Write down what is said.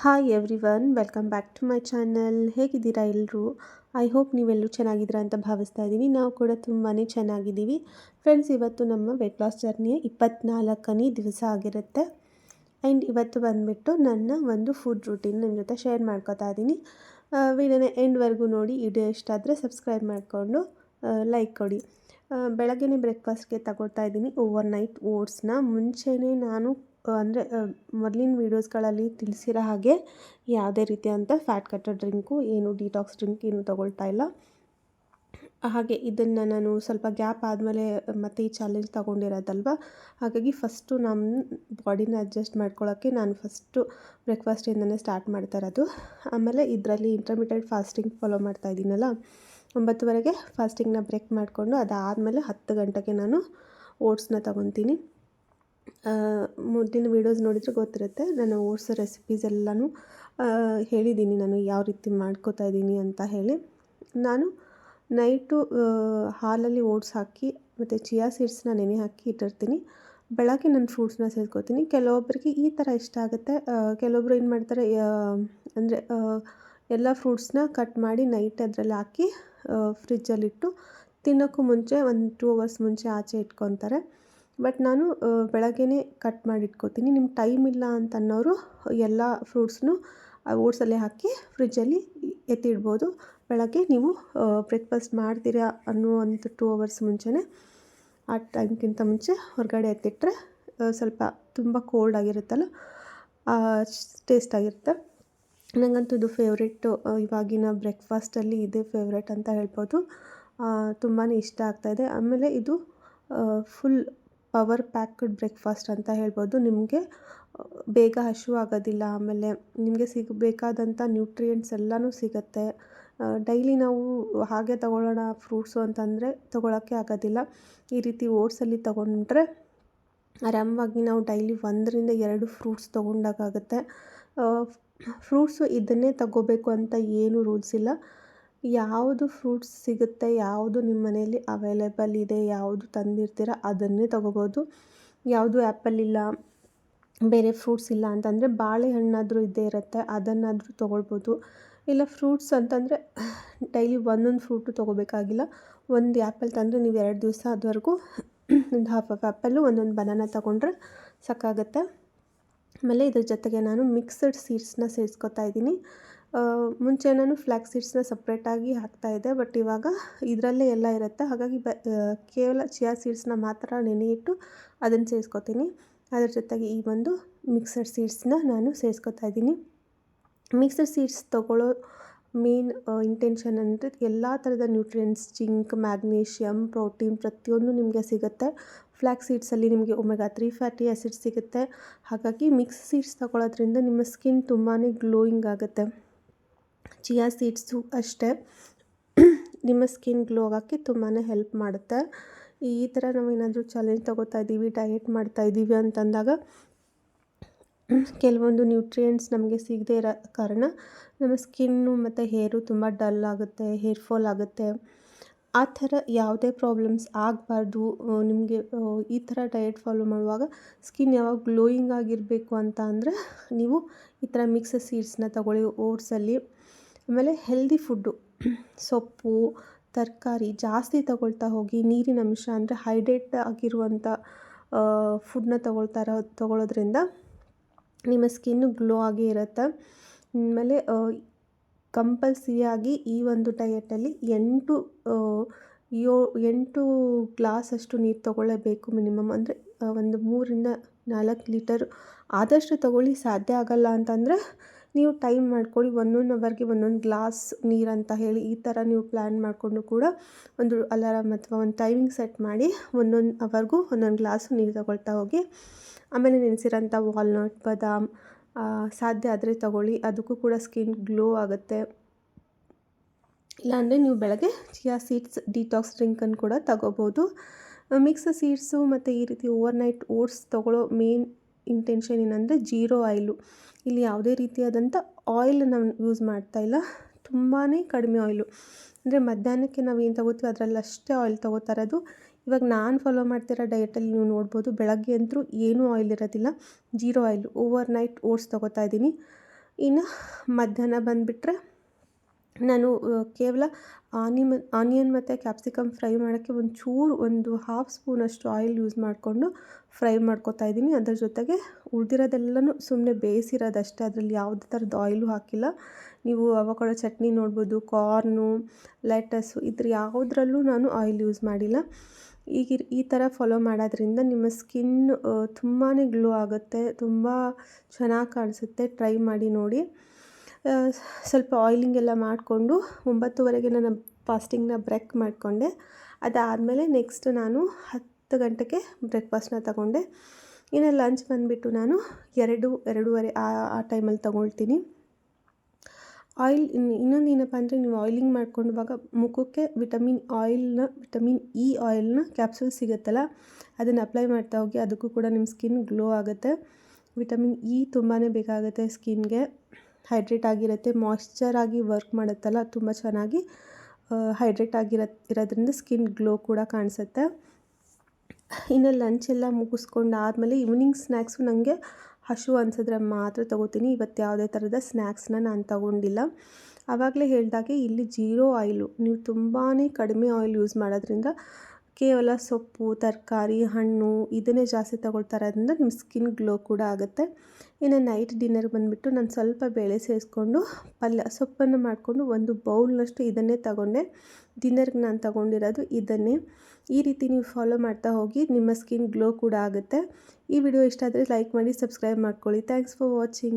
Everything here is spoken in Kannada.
Hi everyone welcome back to my channel ಹೇಗಿದ್ದೀರಾ ಎಲ್ಲರೂ ಐ ಹೋಪ್ ನೀವೆಲ್ಲರೂ ಚೆನ್ನಾಗಿದ್ದೀರಾ ಅಂತ ಭಾವಿಸ್ತಾ ಇದ್ದೀನಿ. ನಾವು ಕೂಡ ತುಂಬಾ ಚೆನ್ನಾಗಿದ್ದೀವಿ. ಫ್ರೆಂಡ್ಸ್ ಇವತ್ತು ನಮ್ಮ ವೆಯ್ಟ್ ಲಾಸ್ ಜರ್ನಿಯ ಇಪ್ಪತ್ನಾಲ್ಕನೇ ದಿವಸ ಆಗಿರುತ್ತೆ. ಆ್ಯಂಡ್ ಇವತ್ತು ಬಂದುಬಿಟ್ಟು ನನ್ನ ಒಂದು ಫುಡ್ ರೂಟೀನ್ ನಿಮ್ಮ ಜೊತೆ ಶೇರ್ ಮಾಡ್ಕೋತಾ ಇದ್ದೀನಿ. ವಿಡಿಯೋನ ಎಂಡ್ವರೆಗೂ ನೋಡಿ ವಿಡಿಯೋ ಇಷ್ಟ ಆದರೆ ಸಬ್ಸ್ಕ್ರೈಬ್ ಮಾಡಿಕೊಂಡು ಲೈಕ್ ಕೊಡಿ. ಬೆಳಗ್ಗೆನೇ ಬ್ರೇಕ್ಫಾಸ್ಟ್ಗೆ ತಗೊಳ್ತಾ ಇದ್ದೀನಿ ಓವರ್ ನೈಟ್ ಓಟ್ಸ್ನ ಮುಂಚೆನೇ ನಾನು ಅಂದರೆ ಮೊದಲಿನ ವೀಡಿಯೋಸ್ಗಳಲ್ಲಿ ತಿಳಿಸಿರೋ ಹಾಗೆ ಯಾವುದೇ ರೀತಿಯಾದಂಥ ಫ್ಯಾಟ್ ಕಟ್ಟರ್ ಡ್ರಿಂಕು ಏನು, ಡಿಟಾಕ್ಸ್ ಡ್ರಿಂಕ್ ಏನು ತೊಗೊಳ್ತಾ ಇಲ್ಲ. ಹಾಗೆ ಇದನ್ನು ನಾನು ಸ್ವಲ್ಪ ಗ್ಯಾಪ್ ಆದಮೇಲೆ ಮತ್ತೆ ಈ ಚಾಲೆಂಜ್ ತೊಗೊಂಡಿರೋದಲ್ವ? ಹಾಗಾಗಿ ಫಸ್ಟು ನಮ್ಮ ಬಾಡಿನ ಅಡ್ಜಸ್ಟ್ ಮಾಡ್ಕೊಳ್ಳೋಕ್ಕೆ ನಾನು ಫಸ್ಟು ಬ್ರೇಕ್ಫಾಸ್ಟಿಂದನೇ ಸ್ಟಾರ್ಟ್ ಮಾಡ್ತಾ ಇರೋದು. ಆಮೇಲೆ ಇದರಲ್ಲಿ ಇಂಟರ್ಮೀಡಿಯೇಟ್ ಫಾಸ್ಟಿಂಗ್ ಫಾಲೋ ಮಾಡ್ತಾ ಇದ್ದೀನಲ್ಲ, ಒಂಬತ್ತುವರೆಗೆ ಫಾಸ್ಟಿಂಗ್ನ ಬ್ರೇಕ್ ಮಾಡಿಕೊಂಡು ಅದಾದಮೇಲೆ ಹತ್ತು ಗಂಟೆಗೆ ನಾನು ಓಟ್ಸ್ನ ತೊಗೊತೀನಿ. ಮೊದಲಿನ ವೀಡಿಯೋಸ್ ನೋಡಿದರೆ ಗೊತ್ತಿರುತ್ತೆ. ನಾನು ಓಟ್ಸ್ ರೆಸಿಪೀಸ್ ಎಲ್ಲನೂ ಹೇಳಿದ್ದೀನಿ ನಾನು ಯಾವ ರೀತಿ ಮಾಡ್ಕೋತಾ ಇದ್ದೀನಿ ಅಂತ ಹೇಳಿ. ನಾನು ನೈಟು ಹಾಲಲ್ಲಿ ಓಟ್ಸ್ ಹಾಕಿ, ಮತ್ತು ಚಿಯಾ ಸೀಡ್ಸ್ನ ನೆನೆ ಹಾಕಿ ಇಟ್ಟಿರ್ತೀನಿ. ಬೆಳಗ್ಗೆ ನಾನು ಫ್ರೂಟ್ಸ್ನ ಸೇರ್ಕೋತೀನಿ ಕೆಲವೊಬ್ಬರಿಗೆ ಈ ಥರ ಇಷ್ಟ ಆಗುತ್ತೆ. ಕೆಲವೊಬ್ಬರು ಏನು ಮಾಡ್ತಾರೆ ಅಂದರೆ ಎಲ್ಲ ಫ್ರೂಟ್ಸ್ನ ಕಟ್ ಮಾಡಿ ನೈಟ್ ಅದರಲ್ಲಿ ಹಾಕಿ ಫ್ರಿಜ್ಜಲ್ಲಿಟ್ಟು ತಿನ್ನೋಕ್ಕೂ ಮುಂಚೆ ಒಂದು ಟೂ ಅವರ್ಸ್ ಮುಂಚೆ ಆಚೆ ಇಟ್ಕೊತಾರೆ. ಬಟ್ ನಾನು ಬೆಳಗ್ಗೆನೇ ಕಟ್ ಮಾಡಿ ಇಟ್ಕೋತೀನಿ ನಿಮ್ಗೆ ಟೈಮ್ ಇಲ್ಲ ಅಂತ ಅನ್ನೋರು ಎಲ್ಲ ಫ್ರೂಟ್ಸ್ನು ಓಟ್ಸಲ್ಲೇ ಹಾಕಿ ಫ್ರಿಜ್ಜಲ್ಲಿ ಎತ್ತಿಡ್ಬೋದು. ಬೆಳಗ್ಗೆ ನೀವು ಬ್ರೇಕ್ಫಾಸ್ಟ್ ಮಾಡ್ತೀರಾ ಅನ್ನುವಂಥ ಟೂ ಅವರ್ಸ್ ಮುಂಚೆನೇ, ಆ ಟೈಮ್ಗಿಂತ ಮುಂಚೆ ಹೊರಗಡೆ ಎತ್ತಿಟ್ರೆ ಸ್ವಲ್ಪ ತುಂಬ ಕೋಲ್ಡ್ ಆಗಿರುತ್ತಲ್ಲ ಟೇಸ್ಟ್ ಆಗಿರುತ್ತೆ. ನನಗಂತೂ ಇದು ಫೇವ್ರೇಟು ಇವಾಗಿನ ಬ್ರೇಕ್ಫಾಸ್ಟಲ್ಲಿ ಇದೇ ಫೇವ್ರೆಟ್ ಅಂತ ಹೇಳ್ಬೋದು. ತುಂಬಾ ಇಷ್ಟ ಆಗ್ತಾಯಿದೆ ಆಮೇಲೆ ಇದು ಫುಲ್ ಪವರ್ ಪ್ಯಾಕ್ಡ್ ಬ್ರೇಕ್ಫಾಸ್ಟ್ ಅಂತ ಹೇಳ್ಬೋದು. ನಿಮಗೆ ಬೇಗ ಹಸಿವು ಆಗೋದಿಲ್ಲ ಆಮೇಲೆ ನಿಮಗೆ ಸಿಗಬೇಕಾದಂಥ ನ್ಯೂಟ್ರಿಯೆಂಟ್ಸ್ ಎಲ್ಲನೂ ಸಿಗುತ್ತೆ. ಡೈಲಿ ನಾವು ಹಾಗೆ ತಗೊಳ್ಳೋಣ ಫ್ರೂಟ್ಸು ಅಂತಂದರೆ ತಗೊಳ್ಳೋಕ್ಕೆ ಆಗೋದಿಲ್ಲ. ಈ ರೀತಿ ಓಟ್ಸಲ್ಲಿ ತೊಗೊಂಡ್ರೆ ಆರಾಮವಾಗಿ ನಾವು ಡೈಲಿ ಒಂದರಿಂದ ಎರಡು ಫ್ರೂಟ್ಸ್ ತೊಗೊಂಡಾಗುತ್ತೆ ಫ್ರೂಟ್ಸು ಇದನ್ನೇ ತಗೋಬೇಕು ಅಂತ ಏನೂ ರೂಲ್ಸ್ ಇಲ್ಲ. ಯಾವುದು ಫ್ರೂಟ್ಸ್ ಸಿಗುತ್ತೆ, ಯಾವುದು ನಿಮ್ಮ ಮನೆಯಲ್ಲಿ ಅವೈಲೇಬಲ್ ಇದೆ, ಯಾವುದು ತಂದಿರ್ತೀರ ಅದನ್ನೇ ತೊಗೋಬೋದು. ಯಾವುದು ಆ್ಯಪಲ್ ಇಲ್ಲ, ಬೇರೆ ಫ್ರೂಟ್ಸ್ ಇಲ್ಲ ಅಂತಂದರೆ ಬಾಳೆಹಣ್ಣಾದರೂ ಇದ್ದೇ ಇರುತ್ತೆ, ಅದನ್ನಾದರೂ ತೊಗೊಳ್ಬೋದು. ಇಲ್ಲ ಫ್ರೂಟ್ಸ್ ಅಂತಂದರೆ ಡೈಲಿ ಒಂದೊಂದು ಫ್ರೂಟು ತೊಗೋಬೇಕಾಗಿಲ್ಲ, ಒಂದು ಆ್ಯಪಲ್ ತಂದರೆ ನೀವು ಎರಡು ದಿವಸ ಅದುವರೆಗೂ ಒಂದು ಹಾಫ್ ಆಫ್ ಆ್ಯಪಲ್ಲು ಒಂದೊಂದು ಬನಾನ ತೊಗೊಂಡ್ರೆ ಸಾಕಾಗುತ್ತೆ. ಆಮೇಲೆ ಇದ್ರ ಜೊತೆಗೆ ನಾನು ಮಿಕ್ಸಡ್ ಸೀಡ್ಸ್ನ ಸೇರಿಸ್ಕೊತಾ ಇದ್ದೀನಿ. ಮುಂಚೆ ನಾನು ಫ್ಲ್ಯಾಕ್ ಸೀಡ್ಸ್ನ ಸಪ್ರೇಟಾಗಿ ಹಾಕ್ತಾಯಿದ್ದೆ ಬಟ್ ಇವಾಗ ಇದರಲ್ಲೇ ಎಲ್ಲ ಇರುತ್ತೆ. ಹಾಗಾಗಿ ಬ ಕೇವಲ ಚಿಯಾ ಸೀಡ್ಸ್ನ ಮಾತ್ರ ನೆನೆಯಿಟ್ಟು ಅದನ್ನು ಸೇರಿಸ್ಕೊತೀನಿ. ಅದ್ರ ಜೊತೆಗೆ ಈ ಒಂದು ಮಿಕ್ಸರ್ ಸೀಡ್ಸ್ನ ನಾನು ಸೇರಿಸ್ಕೊತಾ ಇದ್ದೀನಿ. ಮಿಕ್ಸರ್ ಸೀಡ್ಸ್ ತೊಗೊಳ್ಳೋ ಮೇನ್ ಇಂಟೆನ್ಷನ್ ಅಂದರೆ ಎಲ್ಲ ಥರದ ನ್ಯೂಟ್ರಿಯೆಂಟ್ಸ್ ಜಿಂಕ್ ಮ್ಯಾಗ್ನೀಷಿಯಮ್ ಪ್ರೋಟೀನ್ ಪ್ರತಿಯೊಂದು ನಿಮಗೆ ಸಿಗುತ್ತೆ. ಫ್ಲ್ಯಾಕ್ ಸೀಡ್ಸಲ್ಲಿ ನಿಮಗೆ ಒಮೆಗಾ ತ್ರೀ ಫ್ಯಾಟಿ ಆ್ಯಸಿಡ್ ಸಿಗುತ್ತೆ. ಹಾಗಾಗಿ ಮಿಕ್ಸ್ ಸೀಡ್ಸ್ ತಗೊಳ್ಳೋದ್ರಿಂದ ನಿಮ್ಮ ಸ್ಕಿನ್ ತುಂಬಾ ಗ್ಲೋಯಿಂಗ್ ಆಗುತ್ತೆ. ಚಿಯಾ ಸೀಡ್ಸು ಅಷ್ಟೇ. ನಿಮ್ಮ ಸ್ಕಿನ್ ಗ್ಲೋ ಆಗೋಕ್ಕೆ ತುಂಬಾ ಹೆಲ್ಪ್ ಮಾಡುತ್ತೆ. ಈ ಥರ ನಾವು ಏನಾದರೂ ಚಾಲೆಂಜ್ ತೊಗೋತಾ ಇದ್ದೀವಿ, ಡಯೆಟ್ ಮಾಡ್ತಾ ಇದ್ದೀವಿ ಅಂತಂದಾಗ, ಕೆಲವೊಂದು ನ್ಯೂಟ್ರಿಯೆಂಟ್ಸ್ ನಮಗೆ ಸಿಗದೆ ಇರೋ ಕಾರಣ ನಮ್ಮ ಸ್ಕಿನ್ನು ಮತ್ತು ಹೇರು ತುಂಬ ಡಲ್ ಆಗುತ್ತೆ, ಹೇರ್ ಫಾಲ್ ಆಗುತ್ತೆ. ಆ ಥರ ಯಾವುದೇ ಪ್ರಾಬ್ಲಮ್ಸ್ ಆಗಬಾರ್ದು. ನಿಮಗೆ ಈ ಥರ ಡಯೆಟ್ ಫಾಲೋ ಮಾಡುವಾಗ ಸ್ಕಿನ್ ಯಾವಾಗ ಗ್ಲೋಯಿಂಗ್ ಆಗಿರಬೇಕು ಅಂತ ಅಂದರೆ ನೀವು ಈ ಥರ ಮಿಕ್ಸ್ ಸೀಡ್ಸ್ನ ತಗೊಳ್ಳಿ, ಓಟ್ಸಲ್ಲಿ. ಆಮೇಲೆ ಹೆಲ್ದಿ ಫುಡ್ಡು ಸೊಪ್ಪು, ತರಕಾರಿ ಜಾಸ್ತಿ ತಗೊಳ್ತಾ ಹೋಗಿ ನೀರಿನ ಅಂಶ ಅಂದರೆ ಹೈಡ್ರೇಟ್ ಆಗಿರುವಂಥ ಫುಡ್ನ ತಗೊಳ್ತಾ ಇರೋ, ತಗೊಳ್ಳೋದ್ರಿಂದ ನಿಮ್ಮ ಸ್ಕಿನ್ನು ಗ್ಲೋ ಆಗಿ ಇರುತ್ತೆ. ಆಮೇಲೆ ಕಂಪಲ್ಸರಿಯಾಗಿ ಈ ಒಂದು ಡಯೆಟಲ್ಲಿ ಎಂಟು ಯೋ, ಎಂಟು ಗ್ಲಾಸಷ್ಟು ನೀರು ತಗೊಳ್ಳೇಬೇಕು ಮಿನಿಮಮ್ ಅಂದರೆ ಒಂದು ಮೂರಿಂದ ನಾಲ್ಕು ಲೀಟರ್ ಆದಷ್ಟು ತಗೊಳ್ಳಿ ಸಾಧ್ಯ ಆಗಲ್ಲ ಅಂತಂದರೆ ನೀವು ಟೈಮ್ ಮಾಡ್ಕೊಳ್ಳಿ, ಒಂದೊಂದು ಅವರ್ಗೆ ಒಂದೊಂದು ಗ್ಲಾಸ್ ನೀರು ಅಂತ ಹೇಳಿ ಈ ಥರ ನೀವು ಪ್ಲ್ಯಾನ್ ಮಾಡಿಕೊಂಡು ಕೂಡ ಒಂದು ಅಲಾರಾಮ್ ಅಥವಾ ಒಂದು ಟೈಮಿಂಗ್ ಸೆಟ್ ಮಾಡಿ ಒಂದೊಂದು ಅವರ್ಗೂ ಒಂದೊಂದು ಗ್ಲಾಸು ನೀರು ತಗೊಳ್ತಾ ಹೋಗಿ. ಆಮೇಲೆ ನೆನೆಸಿರೋಂಥ ವಾಲ್ನಟ್ ಬಾದಾಮ್ ಸಾಧ್ಯ ಆದರೆ ತಗೊಳ್ಳಿ. ಅದಕ್ಕೂ ಕೂಡ ಸ್ಕಿನ್ ಗ್ಲೋ ಆಗುತ್ತೆ. ಇಲ್ಲಾಂದರೆ ನೀವು ಬೆಳಗ್ಗೆ ಚಿಯಾ ಸೀಡ್ಸ್ ಡಿಟಾಕ್ಸ್ ಡ್ರಿಂಕನ್ನು ಕೂಡ ತಗೋಬೋದು. ಮಿಕ್ಸ್ ಸೀಡ್ಸು ಮತ್ತು ಈ ರೀತಿ ಓವರ್ನೈಟ್ ಓಟ್ಸ್ ತಗೊಳ್ಳೋ ಮೇನ್ ಇಂಟೆನ್ಷನ್ ಏನಂದರೆ ಜೀರೋ ಆಯಿಲು ಇಲ್ಲಿ ಯಾವುದೇ ರೀತಿಯಾದಂಥ ಆಯಿಲ್ ನಾವು ಯೂಸ್ ಮಾಡ್ತಾ ಇಲ್ಲ. ತುಂಬಾ ಕಡಿಮೆ ಆಯಿಲು ಅಂದರೆ ಮಧ್ಯಾಹ್ನಕ್ಕೆ ನಾವು ಏನು ತಗೋತೀವಿ ಅದರಲ್ಲಿ ಅಷ್ಟೇ ಆಯಿಲ್ ತಗೋತಾ ಇರೋದು. ಇವಾಗ ನಾನು ಫಾಲೋ ಮಾಡ್ತಿರೋ ಡಯಟಲ್ಲಿ ನೀವು ನೋಡ್ಬೋದು ಬೆಳಗ್ಗೆ ಅಂತೂ ಏನೂ ಆಯಿಲ್ ಇರೋದಿಲ್ಲ. Zero oil overnight oats ತಗೋತಾ ಇದ್ದೀನಿ. ಇನ್ನು ಮಧ್ಯಾಹ್ನ ಬಂದುಬಿಟ್ರೆ ನಾನು ಕೇವಲ ಆನಿಮ, ಆನಿಯನ್ ಮತ್ತು ಕ್ಯಾಪ್ಸಿಕಮ್ ಫ್ರೈ ಮಾಡೋಕ್ಕೆ ಒಂಚೂರು, ಒಂದು ಹಾಫ್ ಸ್ಪೂನಷ್ಟು ಆಯಿಲ್ ಯೂಸ್ ಮಾಡಿಕೊಂಡು ಫ್ರೈ ಮಾಡ್ಕೊತಾ ಇದ್ದೀನಿ. ಅದರ ಜೊತೆಗೆ ಉಳಿದಿರೋದೆಲ್ಲನೂ ಸುಮ್ಮನೆ ಬೇಯಿಸಿರೋದಷ್ಟೇ, ಅದರಲ್ಲಿ ಯಾವುದೇ ಥರದ ಆಯಿಲು ಹಾಕಿಲ್ಲ. ನೀವು ಅವಕಾಡೊ ಚಟ್ನಿ ನೋಡ್ಬೋದು, ಕಾರ್ನು, ಲೆಟಸ್ಸು ಇದ್ರ ಯಾವುದ್ರಲ್ಲೂ ನಾನು ಆಯಿಲ್ ಯೂಸ್ ಮಾಡಿಲ್ಲ. ಈಗ ಈ ಥರ ಫಾಲೋ ಮಾಡೋದ್ರಿಂದ ನಿಮ್ಮ ಸ್ಕಿನ್ ತುಂಬಾ ಗ್ಲೋ ಆಗುತ್ತೆ, ತುಂಬ ಚೆನ್ನಾಗಿ ಕಾಣಿಸುತ್ತೆ. ಟ್ರೈ ಮಾಡಿ ನೋಡಿ. ಸ್ವಲ್ಪ ಆಯಿಲಿಂಗ್ ಎಲ್ಲ ಮಾಡಿಕೊಂಡು ಒಂಬತ್ತುವರೆಗೆ ನಾನು ಫಾಸ್ಟಿಂಗ್ನ ಬ್ರೇಕ್ ಮಾಡಿಕೊಂಡೆ. ಅದಾದಮೇಲೆ ನೆಕ್ಸ್ಟ್ ನಾನು ಹತ್ತು ಗಂಟೆಗೆ ಬ್ರೇಕ್ಫಾಸ್ಟ್ನ ತಗೊಂಡೆ. ಇನ್ನು ಲಂಚ್ ಬಂದುಬಿಟ್ಟು ನಾನು ಎರಡು, ಎರಡೂವರೆ ಆ ಆ ಟೈಮಲ್ಲಿ ತಗೊಳ್ತೀನಿ. ಆಯಿಲ್ ಇನ್ನೊಂದು ಏನಪ್ಪ ಅಂದರೆ ನೀವು ಆಯಿಲಿಂಗ್ ಮಾಡ್ಕೊಂಡಾಗ ಮುಖಕ್ಕೆ ವಿಟಮಿನ್ ಆಯಿಲ್ನ ವಿಟಮಿನ್ ಇ ಆಯಿಲ್ನ ಕ್ಯಾಪ್ಸೂಲ್ ಸಿಗುತ್ತಲ್ಲ, ಅದನ್ನು ಅಪ್ಲೈ ಮಾಡ್ತಾ ಹೋಗಿ ಅದಕ್ಕೂ ಕೂಡ ನಿಮ್ಮ ಸ್ಕಿನ್ ಗ್ಲೋ ಆಗುತ್ತೆ. ವಿಟಮಿನ್ ಇ ತುಂಬಾ ಬೇಕಾಗುತ್ತೆ ಸ್ಕಿನ್ಗೆ ಹೈಡ್ರೇಟ್ ಆಗಿರುತ್ತೆ ಮಾಯ್ಶ್ಚರ್ ಆಗಿ ವರ್ಕ್ ಮಾಡುತ್ತಲ್ಲ, ತುಂಬ ಚೆನ್ನಾಗಿ ಹೈಡ್ರೇಟ್ ಆಗಿರೋ, ಇರೋದ್ರಿಂದ ಸ್ಕಿನ್ ಗ್ಲೋ ಕೂಡ ಕಾಣಿಸುತ್ತೆ. ಇನ್ನು ಲಂಚ್ ಎಲ್ಲ ಮುಗಿಸ್ಕೊಂಡು ಆದಮೇಲೆ ಈವ್ನಿಂಗ್ ಸ್ನ್ಯಾಕ್ಸು ನನಗೆ ಹಶು ಅನ್ಸಿದ್ರೆ ಮಾತ್ರ ತೊಗೋತೀನಿ. ಇವತ್ತು ಯಾವುದೇ ಥರದ ಸ್ನ್ಯಾಕ್ಸ್ನ ನಾನು ತಗೊಂಡಿಲ್ಲ. ಆವಾಗಲೇ ಹೇಳಿದಾಗೆ ಇಲ್ಲಿ ಜೀರೋ ಆಯಿಲು ನೀವು ತುಂಬಾ ಕಡಿಮೆ ಆಯಿಲ್ ಯೂಸ್ ಮಾಡೋದ್ರಿಂದ ಕೇವಲ ಸೊಪ್ಪು, ತರಕಾರಿ, ಹಣ್ಣು ಇದನ್ನೇ ಜಾಸ್ತಿ ತಗೊಳ್ತಾ ಇರೋದ್ರಿಂದ ನಿಮ್ಮ ಸ್ಕಿನ್ ಗ್ಲೋ ಕೂಡ ಆಗುತ್ತೆ. ಇನ್ನು ನೈಟ್ ಡಿನ್ನರ್ ಬಂದುಬಿಟ್ಟು ನಾನು ಸ್ವಲ್ಪ ಬೇಳೆ ಸೇರಿಸ್ಕೊಂಡು ಪಲ್ಯ ಸೊಪ್ಪನ್ನು ಮಾಡಿಕೊಂಡು ಒಂದು ಬೌಲ್ನಷ್ಟು ಇದನ್ನೇ ತಗೊಂಡೆ. ಡಿನ್ನರ್ಗೆ ನಾನು ತಗೊಂಡಿರೋದು ಇದನ್ನೇ. ಈ ರೀತಿ ನೀವು ಫಾಲೋ ಮಾಡ್ತಾ ಹೋಗಿ ನಿಮ್ಮ ಸ್ಕಿನ್ ಗ್ಲೋ ಕೂಡ ಆಗುತ್ತೆ. ಈ ವಿಡಿಯೋ ಇಷ್ಟ ಆದರೆ ಲೈಕ್ ಮಾಡಿ, ಸಬ್ಸ್ಕ್ರೈಬ್ ಮಾಡ್ಕೊಳ್ಳಿ. Thanks for watching.